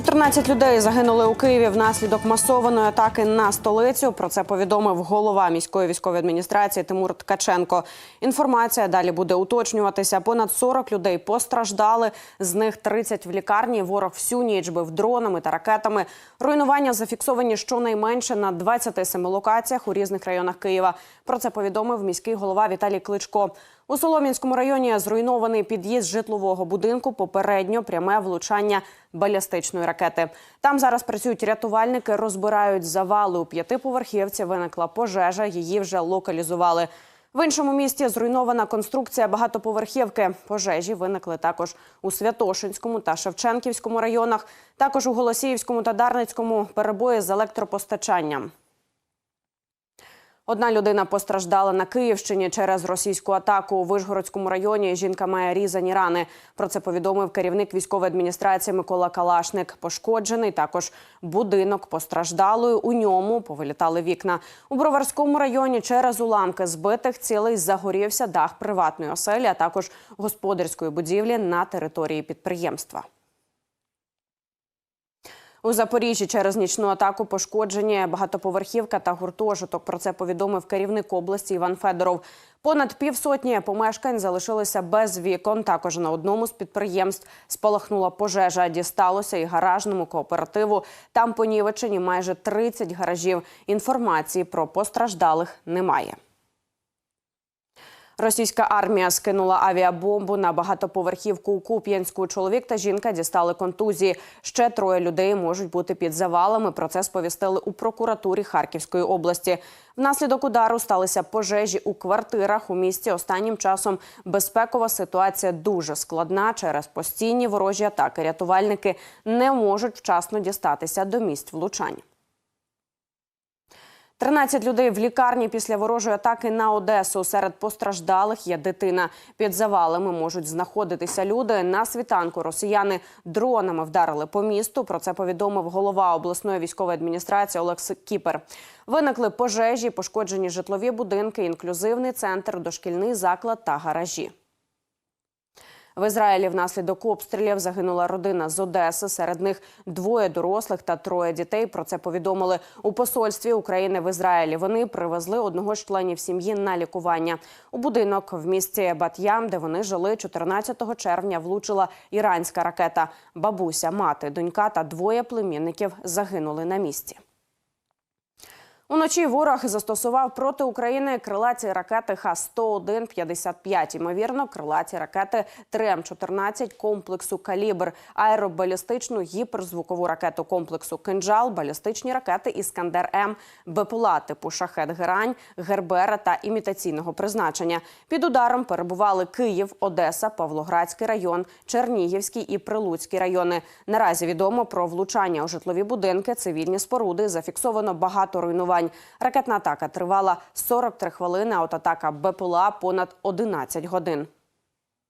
14 людей загинули у Києві внаслідок масованої атаки на столицю. Про це повідомив голова міської військової адміністрації Тимур Ткаченко. Інформація далі буде уточнюватися. Понад 40 людей постраждали. З них 30 в лікарні. Ворог всю ніч бив дронами та ракетами. Руйнування зафіксовані щонайменше на 27 локаціях у різних районах Києва. Про це повідомив міський голова Віталій Кличко. У Солом'янському районі зруйнований під'їзд житлового будинку. Попередньо пряме влучання балістичної ракети. Там зараз працюють рятувальники, розбирають завали у п'ятиповерхівці. Виникла пожежа. Її вже локалізували. В іншому місті зруйнована конструкція багатоповерхівки. Пожежі виникли також у Святошинському та Шевченківському районах. Також у Голосіївському та Дарницькому перебої з електропостачанням. Одна людина постраждала на Київщині через російську атаку у Вишгородському районі. Жінка має різані рани. Про це повідомив керівник військової адміністрації Микола Калашник. Пошкоджений також будинок постраждалої. У ньому повилітали вікна. У Броварському районі через уламки збитих цілий загорівся дах приватної оселі, а також господарської будівлі на території підприємства. У Запоріжжі через нічну атаку пошкоджені багатоповерхівка та гуртожиток. Про це повідомив керівник області Іван Федоров. Понад півсотні помешкань залишилися без вікон. Також на одному з підприємств спалахнула пожежа. Дісталося і гаражному кооперативу. Там понівечені майже 30 гаражів. Інформації про постраждалих немає. Російська армія скинула авіабомбу на багатоповерхівку у Куп'янську. Чоловік та жінка дістали контузії. Ще троє людей можуть бути під завалами. Про це сповістили у прокуратурі Харківської області. Внаслідок удару сталися пожежі у квартирах у місті. Останнім часом безпекова ситуація дуже складна. Через постійні ворожі атаки рятувальники не можуть вчасно дістатися до місць влучань. 13 людей в лікарні після ворожої атаки на Одесу. Серед постраждалих є дитина. Під завалами можуть знаходитися люди. На світанку росіяни дронами вдарили по місту. Про це повідомив голова обласної військової адміністрації Олекс Кіпер. Виникли пожежі, пошкоджені житлові будинки, інклюзивний центр, дошкільний заклад та гаражі. В Ізраїлі внаслідок обстрілів загинула родина з Одеси. Серед них двоє дорослих та троє дітей. Про це повідомили у посольстві України в Ізраїлі. Вони привезли одного з членів сім'ї на лікування. У будинок в місті Бат'ям, де вони жили 14 червня, влучила іранська ракета. Бабуся, мати, донька та двоє племінників загинули на місці. Уночі ворог застосував проти України крилаті ракети Х-101-55. Ймовірно, крилаті ракети 3М-14 комплексу «Калібр», аеробалістичну гіперзвукову ракету комплексу «Кинджал», балістичні ракети «Іскандер-М», БПЛА типу «Шахет-Герань», «Гербера» та імітаційного призначення. Під ударом перебували Київ, Одеса, Павлоградський район, Чернігівський і Прилуцький райони. Наразі відомо про влучання у житлові будинки, цивільні споруди. Зафіксовано багато руйнувань. Ракетна атака тривала 43 хвилини, а от атака БПЛА – понад 11 годин.